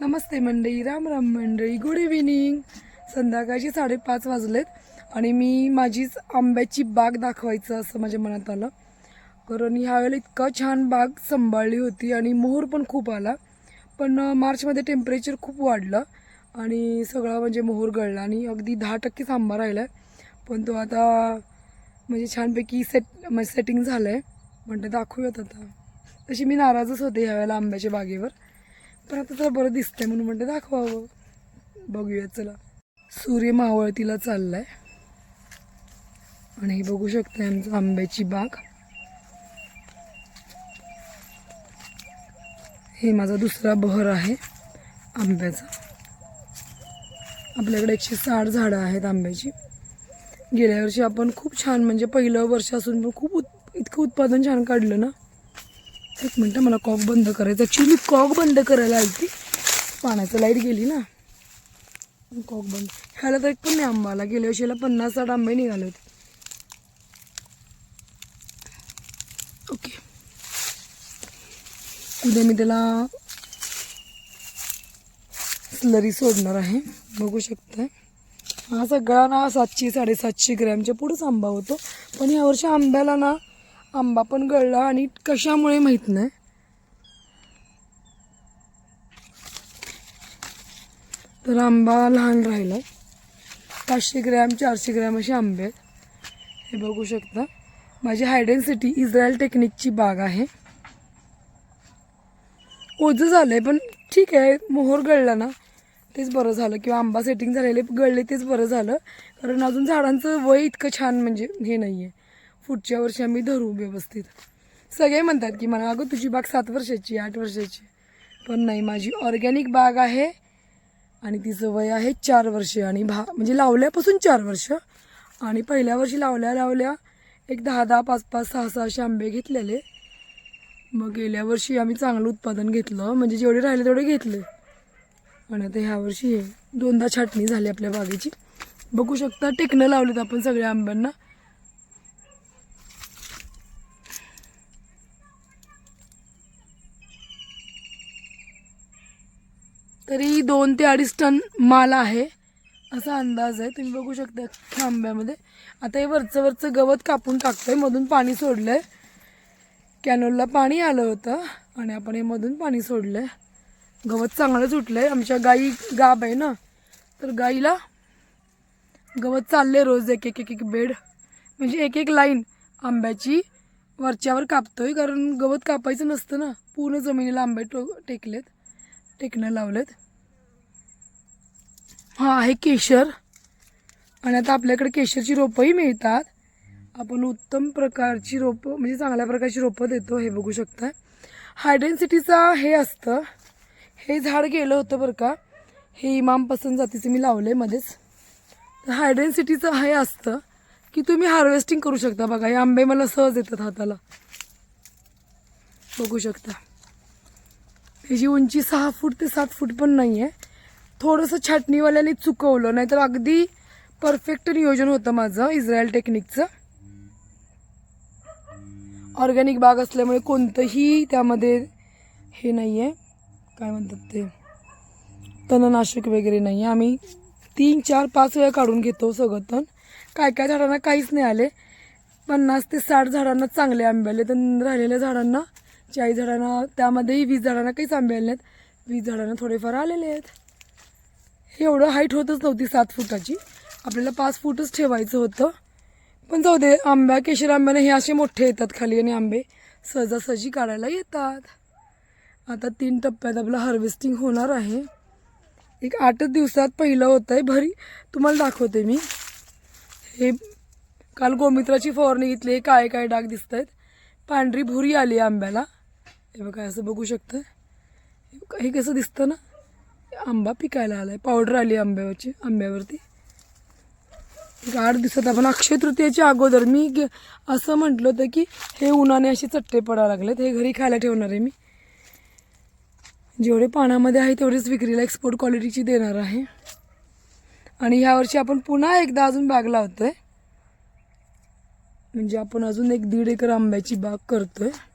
नमस्ते मंडळी राम राम मंडळी good evening संध्याकाळचे साडेपाच वाजलेत आणि मी माझीच आंब्याची बाग दाखवायचं असं माझ्या मनात आलं. कारण ह्यावेळेला इतकं छान बाग सांभाळली होती आणि मोहर पण खूप आला. पण मार्चमध्ये टेम्परेचर खूप वाढलं आणि सगळा म्हणजे मोहर गळला आणि अगदी दहा टक्केच आंबा राहिला आहे पण तो आता म्हणजे छानपैकी सेट म्हणजे सेटिंग झालं आहे म्हणते दाखवूयात आता. तशी मी नाराजच होते ह्यावेळेला आंब्याच्या बागेवर. पण आता तर बरं दिसतंय म्हणून म्हणते दाखवावं. बघूया चला. सूर्य मावळतीला चाललाय. आणि हे बघू शकता आमचं आंब्याची बाग. हे माझा दुसरा बहर आहे आंब्याचा. आपल्याकडे एकशे साठ झाडं आहेत आंब्याची. गेल्या वर्षी आपण खूप छान म्हणजे पहिलं वर्ष असून पण खूप उत इतकं उत्पादन छान काढलं ना. एक मिनटं मला कॉक बंद करायचं ॲक्च्युली कॉक बंद करायला आली पाण्याचं लाइट गेली ना. कॉक बंद. ह्याला तर एक पण नाही आंबाला गेल्या वर्षीला पन्नास साठ आंबे निघाले होते. ओके. उद्या मी त्याला स्लरी सोडणार आहे. बघू शकताय. हा सगळा ना सातशे साडेसातशे ग्रॅमच्या पुढंच आंबा होतो. पण यावर्षी आंब्याला ना आंबा पण गळला आणि कशामुळे माहीत नाही. तर आंबा लहान राहिला. पाचशे ग्रॅम चारशे ग्रॅम असे आंबे आहेत. हे बघू शकता. माझी हायडेन सिटी इस्रायल टेक्निकची बाग आहे. ओझं झालं आहे पण ठीक आहे. मोहर गळला ना तेच बरं झालं. किंवा आंबा सेटिंग झालेले गळले तेच बरं झालं. कारण अजून झाडांचं वय इतकं छान म्हणजे हे नाही आहे पुढच्या वर्षी आम्ही धरू व्यवस्थित. सगळे म्हणतात की मला अगं तुझी बाग सात वर्षाची आठ वर्षाची पण नाही माझी ऑर्गॅनिक बाग आहे आणि तिचं वय आहे चार वर्ष आणि भा म्हणजे लावल्यापासून चार वर्ष. आणि पहिल्या वर्षी लावल्या लावल्या एक दहा दहा पाच पाच सहा सहाशे आंबे घेतलेले. मग गेल्या वर्षी आम्ही चांगलं उत्पादन घेतलं म्हणजे जेवढे राहिले तेवढे घेतले. आणि आता ह्या वर्षी हे दोनदा छाटणी झाली आपल्या बागेची. बघू शकता टेकणं लावलेत आपण सगळ्या आंब्यांना. तरी दोन ते अडीच टन माल आहे असा अंदाज आहे. तुम्ही बघू शकता आंब्यामध्ये. आता हे वरचं वरचं गवत कापून टाकतोय मधून पाणी सोडलंय. कॅनोलला पाणी आलं होतं आणि आपण हे मधून पाणी सोडलंय. गवत चांगलं सुटलंय. आमच्या गाई गाब आहे ना? तर गाईला गवत चालले रोज एक एक एक एक बेड. म्हणजे एक एक लाईन आंब्याची वरच्यावर कापतोय कारण गवत कापायचं नसतं ना. पूर्ण जमिनीला आंबे टो टेकलेत. टेकणं लावलेत. हा आहे केशर. आणि आता आपल्याकडे केशरची रोपंही मिळतात. आपण उत्तम प्रकारची रोपं म्हणजे चांगल्या प्रकारची रोपं देतो हे बघू शकता. हायड्रेन हे असतं. हे झाड गेलं होतं बरं का. हे इमाम पसंत जातीचं मी लावलं आहे मध्येच. तर हायड्रेन सिटीचं हे असतं की तुम्ही हार्वेस्टिंग करू शकता बघा. हे आंबे मला सहज येतात हाताला. बघू शकता. ह्याची उंची सहा फूट ते सात फूट पण नाही आहे थोडंसं छाटणीवाल्याने चुकवलं नाहीतर अगदी परफेक्ट नियोजन होतं माझं इस्रायल टेक्निकचं. ऑर्गॅनिक बाग असल्यामुळे कोणतंही त्यामध्ये हे नाही आहे काय म्हणतात ते? तणनाशक वगैरे नाही आहे आम्ही तीन चार पाच वेळा काढून घेतो सगळं तण. काय काय झाडांना काहीच नाही आले. पन्नास ते साठ झाडांना चांगले आंबे आले. तर राहिलेल्या झाडांना चाळीस झाडांना त्यामध्येही वीस झाडांना काहीच आंबे आले नाहीत. वीस झाडांना थोडेफार आलेले आहेत. हे एवढं हाईट होतच नव्हती सात फुटाची. आपल्याला पाच फूटच ठेवायचं होतं. पण जाऊ दे आंब्या केशर आंब्याने हे असे मोठे येतात खाली आणि आंबे सहजासहजी काढायला येतात. आता तीन टप्प्यात आपलं हार्वेस्टिंग होणार आहे. एक आठच दिवसात पहिलं होतं आहे भरी. तुम्हाला दाखवते मी. हे काल गोमित्राची फवारणी घेतली आहे काय काय डाग दिसत आहेत पांढरी भुरी आली आहे आंब्याला. हे बघा असं बघू शकतं. हे कसं दिसतं ना? आंबा पिकायला आला आहे पावडर आली आंब्यावरची आंब्यावरती. एक आठ दिवसात आपण अक्षय तृतीयेच्या अगोदर मी असं म्हटलं होतं की हे उन्हाने असे चट्टे पडावं लागलेत. हे घरी खायला ठेवणार आहे मी. जेवढे पाण्यामध्ये आहे तेवढेच विक्रीला एक्सपोर्ट क्वालिटीची देणार आहे. आणि ह्यावर्षी आपण पुन्हा एकदा अजून बाग आहे म्हणजे आपण अजून एक दीड एकर आंब्याची बाग करतो आहे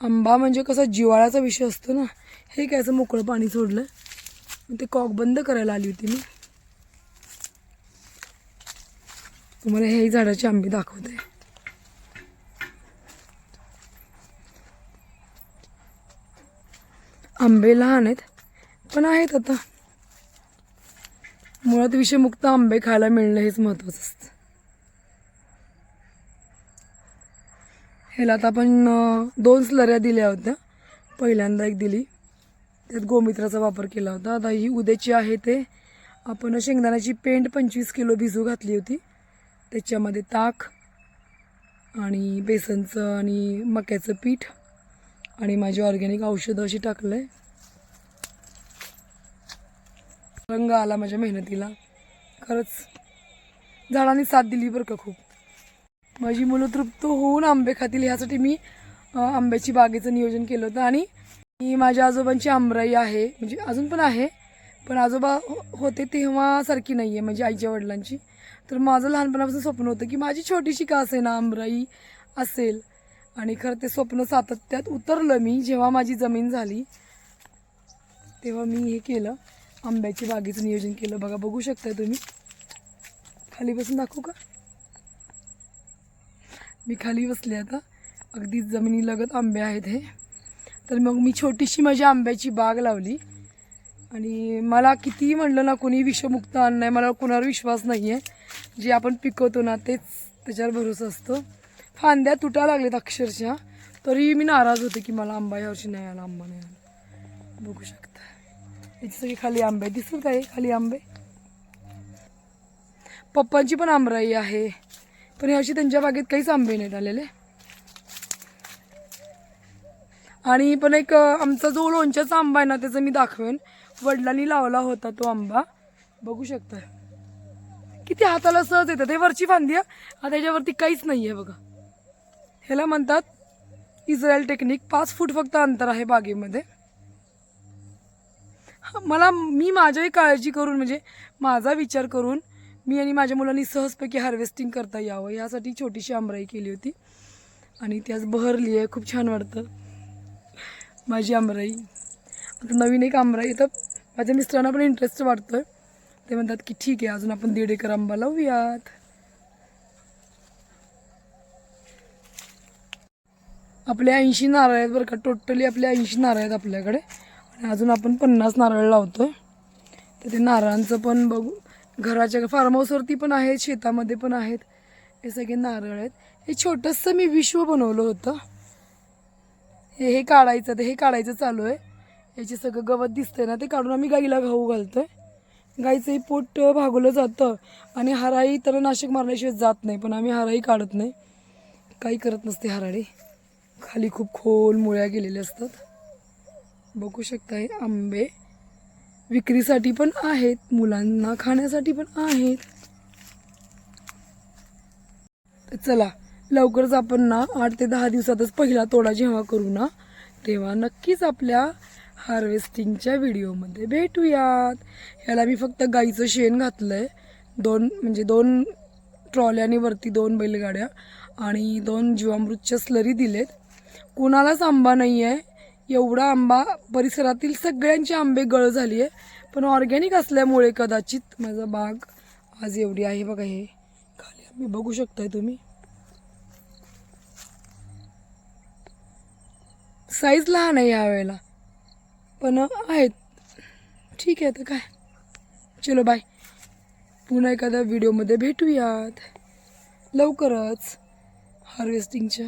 आंबा म्हणजे कसा जिवाळ्याचा विषय असतो ना हे काय असं मोकळं पाणी सोडलं. ते कॉक बंद करायला आली होती मी. तुम्हाला हेही झाडाचे आंबे दाखवते. आंबे लहान आहेत पण आहेत आता. मुळात विषमुक्त आंबे खायला मिळणं हेच महत्वाचं असतं. ह्याला आता आपण दोन स्लऱ्या दिल्या होत्या. पहिल्यांदा एक दिली. त्यात गोमित्राचा वापर केला होता. आता ही उद्याची आहे ते आपण शेंगदाण्याची पेंट पंचवीस किलो भिजू घातली होती. त्याच्यामध्ये ताक आणि बेसनचं आणि मक्याचं पीठ आणि माझी ऑर्गॅनिक औषधं अशी टाकलं आहे रंग आला माझ्या मेहनतीला. खरंच झाडांनी साथ दिली बरं का खूप. माझी मुलं तृप्त होऊन आंबे खातील ह्यासाठी मी आंब्याची बागेचं नियोजन केलं होतं. आणि ही माझ्या आजोबांची आंबराई आहे म्हणजे अजून पण आहे पण आजोबा हो- होते तेव्हा सारखी नाही आहे म्हणजे आईच्या वडिलांची. तर माझं लहानपणापासून स्वप्न होतं की माझी छोटीशी का असे ना आंबराई असेल. आणि खरं ते स्वप्न सातत्यात उतरलं मी जेव्हा माझी जमीन झाली तेव्हा मी हे केलं आंब्याची बागेचं नियोजन केलं. बघा बघू शकताय तुम्ही. खाली बसून दाखवू का? मी खाली बसले आता. अगदी जमिनीलगत आंबे आहेत हे. तर मग मी छोटीशी माझी आंब्याची बाग लावली. आणि मला कितीही म्हणलं ना कोणी विषमुक्त अन्न आहे मला कोणावर विश्वास नाही आहे जे आपण पिकवतो ना तेच त्याच्यावर भरोसा असतो. फांद्या तुटा लागलेत अक्षरशः. तरी मी नाराज होते की मला आंबा यावर्षी नाही आला आंबा नाही आला. बघू शकता. याची सगळी खाली आंबे दिसत काय खाली आंबे? पप्पांची पण आंबराई आहे. पण अशी त्यांच्या बागेत काहीच आंबे नाहीत आलेले. आणि पण एक आमचा जो लोणच्याचा आंबा आहे ना त्याचं मी दाखवेन. वडिलांनी लावला होता तो आंबा. बघू शकता. किती हाताला सहज येतं ते वरची फांदी आहे आता त्याच्यावरती काहीच नाही आहे बघा. ह्याला म्हणतात इस्रायल टेक्निक पाच फूट फक्त अंतर आहे बागेमध्ये. मला मी माझ्याही काळजी करून म्हणजे माझा विचार करून मी आणि माझ्या मुलांनी सहजपैकी हार्वेस्टिंग करता यावं. यासाठी छोटीशी आंबराई केली होती. आणि ती आज बहरली आहे. खूप छान वाटतं. माझी आंबराई. आता नवीन एक आंबराई तर माझ्या मिस्टरांना पण इंटरेस्ट वाटतोय. ते म्हणतात की ठीक आहे अजून आपण दीड एकर आंबा लावूयात. आपले ऐंशी नारळ आहेत बरं का. टोटली आपले ऐंशी नारळ आहेत आपल्याकडे. आणि अजून आपण पन्नास नारळ लावतोय. तर ते नारळांचं पण बघू. घराच्या फार्म हाऊसवरती पण आहेत शेतामध्ये पण आहेत. हे सगळे नारळ आहेत. हे छोटंसं मी विश्व बनवलं होतं. हे हे काढायचं तर हे काढायचं चालू आहे. याचे सगळं गवत दिसतंय ना ते काढून आम्ही गाईला घाऊ घालतोय. गाईचंही पोट भागवलं जातं आणि हराई तर नाशिक मारल्याशिवाय जात नाही पण आम्ही हराई काढत नाही. काही करत नसते हराळी. खाली खूप खोल मुळ्या गेलेल्या असतात. बघू शकता हे आंबे. विक्रीसाठी पण आहेत मुलांना खाण्यासाठी पण आहेत. तर चला लवकरच आपण ना आठ ते दहा दिवसातच पहिला तोडा जेव्हा करू ना तेव्हा नक्कीच आपल्या हार्वेस्टिंगच्या व्हिडिओमध्ये भेटूयात. ह्याला मी फक्त गाईचं शेण घातलं आहे दोन म्हणजे दोन ट्रॉल्याने वरती दोन बैलगाड्या आणि दोन जीवामृतच्या स्लरी दिलेत. कुणालाच आंबा नाही आहे एवढा आंबा परिसरातील सगळ्यांची आंबे गळ झाली आहे पण ऑर्गॅनिक असल्यामुळे कदाचित माझा बाग आज एवढी आहे बघा हे. खाली आम्ही बघू शकताय तुम्ही. साईज लहान आहे यावेळेला. पण आहेत. ठीक आहे तर काय? चलो बाय पुन्हा एखाद्या व्हिडिओमध्ये भेटूयात. लवकरच. हार्वेस्टिंगच्या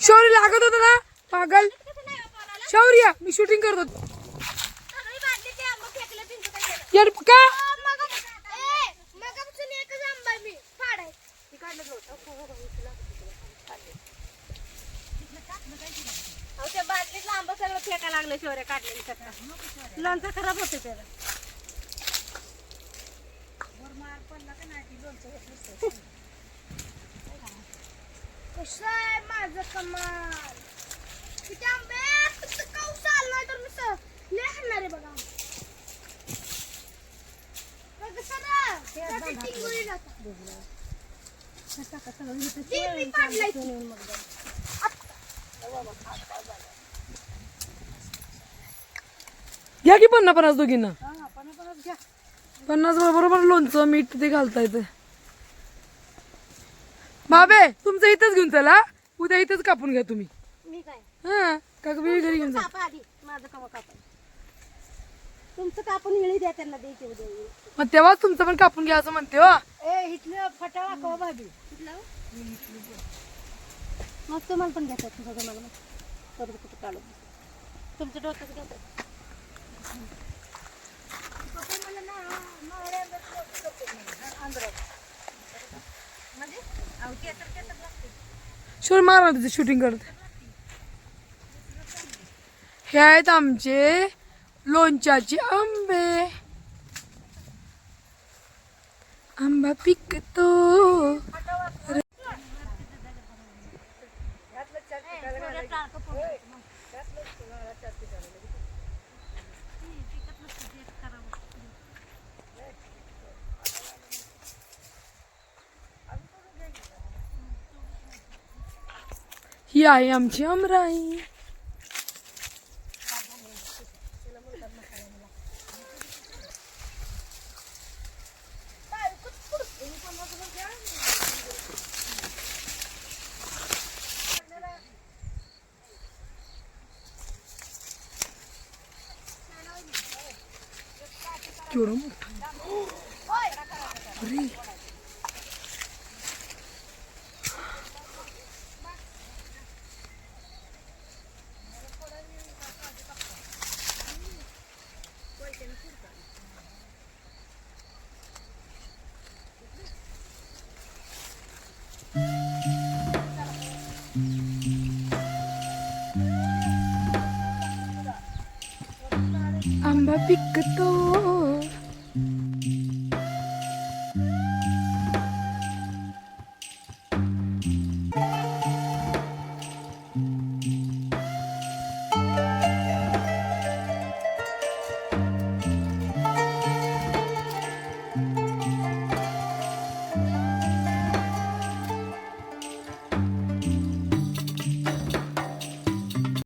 शौर्य लागत होतं ना? पागल. शौर्य मी शूटिंग करत होतो. कसं आहे माझं कमाल? किती आंबे? फक्त काऊस आला तर मी आहे बघा. घ्या की पन्नास पन्नास दोघींना. पन्नास बरोबर लोणचं मीठ ते घालता येतं बाबे तुमचं इथंच घेऊन चला. उद्या इथंच कापून घ्या तुम्ही. मी काय? हा घरी घेऊन जा. कापा आधी. माझं कवा कापा. तुमचं कापून द्या त्यांना द्यायची उद्या येईल. मग तेव्हाच तुमचं पण कापून घ्या असं म्हणते हो. ए इथलं फटाळा कवा भाभी मग तुम्हाला पण घेतात. मला. मग कुठं तुमचं डोक्यात घेतात. शोर मारा तिथे शूटिंग करत. हे आहेत आमचे लोणच्याचे आंबे. ही आहे आमची अमराई केवढं मोठं अरे आंबा पिकतो